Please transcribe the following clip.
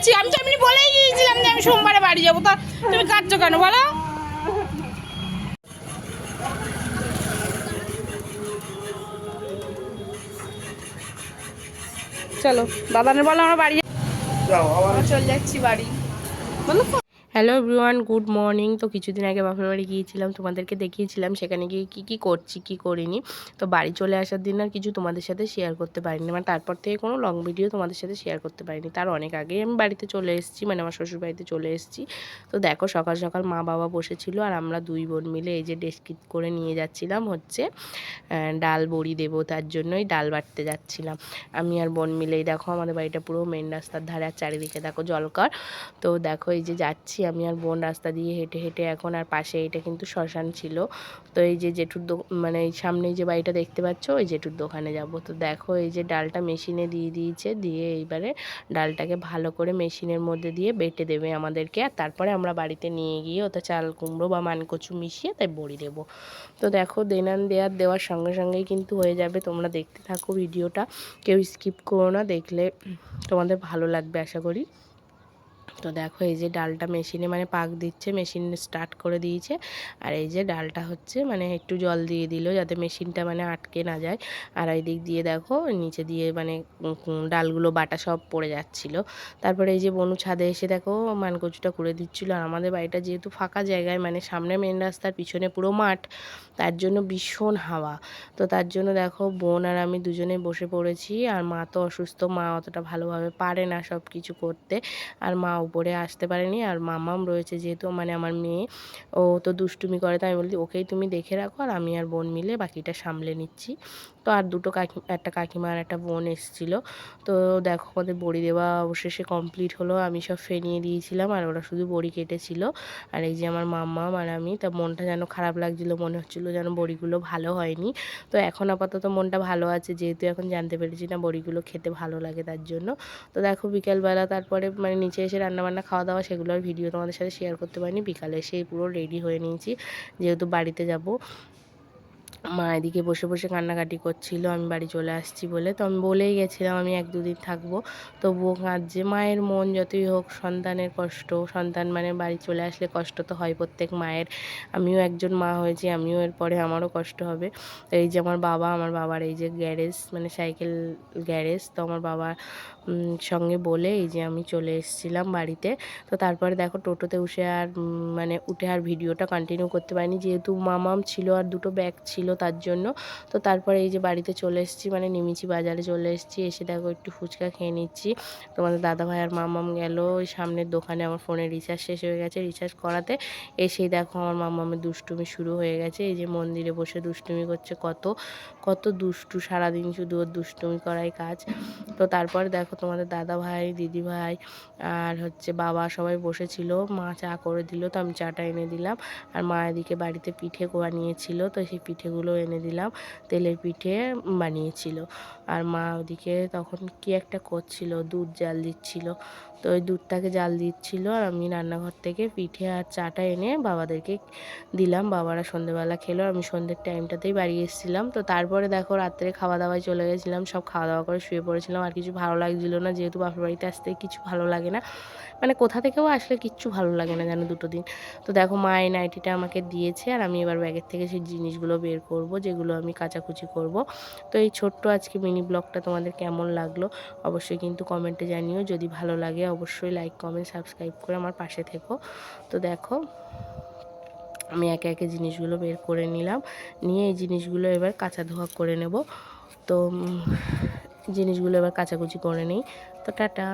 যাচ্ছি। আমি তো এমনি বলেই গিয়েছিলাম যে আমি সোমবারে বাড়ি যাব। তা তুমি কাটছো কেন? বলো। চলো দাদানের বলো আমার বাড়ি চলে যাচ্ছি বাড়ি। বলো হ্যালো এভরিওয়ান গুড মর্নিং তো কিছুদিন আগে বাপের বাড়ি গিয়েছিলাম, তোমাদেরকে দেখিয়েছিলাম, সেখানে গিয়ে কী কী করছি, কী করিনি। তো বাড়ি চলে আসার দিন আর কিছু তোমাদের সাথে শেয়ার করতে পারিনি। মানে তারপর থেকে কোনো লং ভিডিও তোমাদের সাথে শেয়ার করতে পারিনি। তার অনেক আগেই আমি বাড়িতে চলে এসেছি মানে আমার শ্বশুর বাড়িতে চলে এসেছি। তো দেখো সকাল সকাল মা বাবা বসেছিল আর আমরা দুই বোন মিলে এই যে ডেস্কিট করে নিয়ে যাচ্ছিলাম হচ্ছে ডাল বড়ি দেবো, তার জন্যই ডাল বাটতে যাচ্ছিলাম। আমি আর বোন মিলেই দেখো আমাদের বাড়িটা পুরো মেন রাস্তার ধারে আর চারিদিকে দেখো জলকর। তো দেখো এই যে যাচ্ছি আমি আর বোন রাস্তা দিয়ে হেঁটে হেঁটে এখন আর পাশে এটা কিন্তু শ্মশান ছিল। তো এই যে জেঠুর মানে এই সামনে যে বাড়িটা দেখতে পাচ্ছ, ওই জেঠুর দোকানে যাব। তো দেখো এই যে ডালটা মেশিনে দিয়ে দিয়েছে, দিয়ে এইবারে ডালটাকে ভালো করে মেশিনের মধ্যে দিয়ে বেটে দেবে আমাদেরকে। আর তারপরে আমরা বাড়িতে নিয়ে গিয়ে ওটা চাল, কুমড়ো বা মানকচু মিশিয়ে তাই বড়ি দেবো। তো দেখো দেনান দেওয়ার দেওয়ার সঙ্গে সঙ্গেই কিন্তু হয়ে যাবে। তোমরা দেখতে থাকো ভিডিওটা, কেউ স্কিপ করো না, দেখলে তোমাদের ভালো লাগবে আশা করি। তো দেখো এই যে ডালটা মেশিনে মানে পাক দিচ্ছে, মেশিন স্টার্ট করে দিয়েছে। আর এই যে ডালটা হচ্ছে মানে একটু জল দিয়ে দিল যাতে মেশিনটা মানে আটকে না যায়। আর এই দিক দিয়ে দেখো নিচে দিয়ে মানে ডালগুলো, বাটা সব পড়ে যাচ্ছিল। তারপরে এই যে বনু ছাদে এসে দেখো মানকচুটা করে দিচ্ছিল। আর আমাদের বাড়িটা যেহেতু ফাঁকা জায়গায় মানে সামনে মেন রাস্তার পিছনে পুরো মাঠ, তার জন্য ভীষণ হাওয়া। তো তার জন্য দেখো বোন আর আমি দুজনে বসে পড়েছি। আর মা তো অসুস্থ, মা অতটা ভালোভাবে পারে না সব কিছু করতে। আর মা উপরে আসতে পারেনি আর মামাম রয়েছে যেহেতু মানে আমার মেয়ে। ও তো দুষ্টুমি করে, তাই আমি বলি ওকেই তুমি দেখে রাখো আর আমি আর বোন মিলে বাকিটা সামলে নিচ্ছি। তো আর দুটো কাকি, একটা কাকিমা আর একটা বোন এসেছিল। তো দেখো আমাদের বড়ি দেওয়া অবশেষে কমপ্লিট হলো। আমি সব ফেনিয়ে দিয়েছিলাম আর ওরা শুধু বড়ি কেটেছিল। আর এই যে আমার মাম্মাম আর আমি, তা মনটা যেন খারাপ লাগছিল, মনে হচ্ছিল যেন বড়িগুলো ভালো হয়নি। তো এখন আপাতত মনটা ভালো আছে, যেহেতু এখন জানতে পেরেছি না বড়িগুলো খেতে ভালো লাগে তার জন্য। তো দেখো বিকেলবেলা, তারপরে মানে নিচে এসে রান্নাবান্না খাওয়া দাওয়া সেগুলোর ভিডিও তোমাদের সাথে শেয়ার করতে পারিনি। বিকালে সেই পুরো রেডি হয়ে নিয়েছি। যেহেতু বাড়িতে যাব মা এদিকে বসে বসে কান্নাকাটি করছিল আমি বাড়ি চলে আসছি বলে। তো আমি বলেই গেছিলাম আমি এক দুদিন থাকব। তবুও কাঁদছে। মায়ের মন যতই হোক সন্তানের কষ্ট সন্তান মানে বাড়ি চলে আসলে কষ্ট তো হয় প্রত্যেক মায়ের। আমিও একজন মা হয়েছি আমিও এরপরে আমারও কষ্ট হবে। তো এই যে আমার বাবা আমার বাবার এই যে গ্যারেজ মানে সাইকেল গ্যারেজ তো আমার বাবা উম, সঙ্গে বলে এই যে আমি চলে এসেছিলাম বাড়িতে। তো তারপরে দেখো টোটোতে উঠে আর মানে উঠে আর ভিডিওটা কন্টিনিউ করতে পারিনি। যেহেতু মামাম ছিল আর দুটো ব্যাগ ছিল তার জন্য। তো তারপরে এই যে বাড়িতে চলে এসেছি মানে নিমিচি বাজারে চলে এসেছি, এসে দেখো একটু ফুচকা খেয়ে নিচ্ছি। তোমাদের দাদা ভাই আর মামাম গেল, ওই সামনের দোকানে আমার ফোনে রিচার্জ শেষ হয়ে গেছে রিচার্জ করাতে। এসেই দেখো আমার মামামের দুষ্টুমি শুরু হয়ে গেছে। এই যে মন্দিরে বসে দুষ্টুমি করছে কত কত দুষ্টু, সারাদিন শুধু ওর দুষ্টুমি করাই কাজ। তো তারপর দেখো তোমাদের দাদা ভাই দিদি ভাই আর হচ্ছে বাবা সবাই বসেছিল, মা চা করে দিল, তো আমি চাটা এনে দিলাম। আর মা এদিকে বাড়িতে পিঠে বানিয়েছিল, তো সেই পিঠেগুলো এনে দিলাম, তেলের পিঠে বানিয়েছিল। আর মা ওদিকে তখন কি একটা করছিল, দুধ জাল দিচ্ছিল। তো ওই দুধটাকে জাল দিচ্ছিল আর আমি রান্নাঘর থেকে পিঠে আর চাটা এনে বাবাদেরকে দিলাম। বাবারা সন্ধেবেলা খেলো, আমি সন্ধ্যের টাইমটাতেই বাড়ি এসেছিলাম। তো তারপরে দেখো রাত্রে খাওয়া দাওয়ায় চলে গেছিলাম, সব খাওয়া দাওয়া করে শুয়ে পড়েছিলাম। আর কিছু ভালো লাগছিল না, যেহেতু বাপের বাড়িতে আসতে কিছু ভালো লাগে না। মানে কোথা থেকেও আসলে কিচ্ছু ভালো লাগে না যেন দুটো দিন। তো দেখো মা এই নাইটিটা আমাকে দিয়েছে আর আমি এবার ব্যাগের থেকে সেই জিনিসগুলো বের করব, যেগুলো আমি কাচাকুচি করব। তো এই ছোট্ট আজকে মিনি ব্লগটা তোমাদের কেমন লাগল, অবশ্যই কিন্তু কমেন্টে জানিও। যদি ভালো লাগে অবশ্যই লাইক কমেন্ট সাবস্ক্রাইব করে আমার পাশে থেকো। তো দেখো, আমি একে একে জিনিসগুলো বের করে নিলাম, নিয়ে এই জিনিসগুলো এবার কাঁচা ধোয়া করে নেব। তো জিনিসগুলো এবার কাচাকুচি করে নিই। তো টাটা।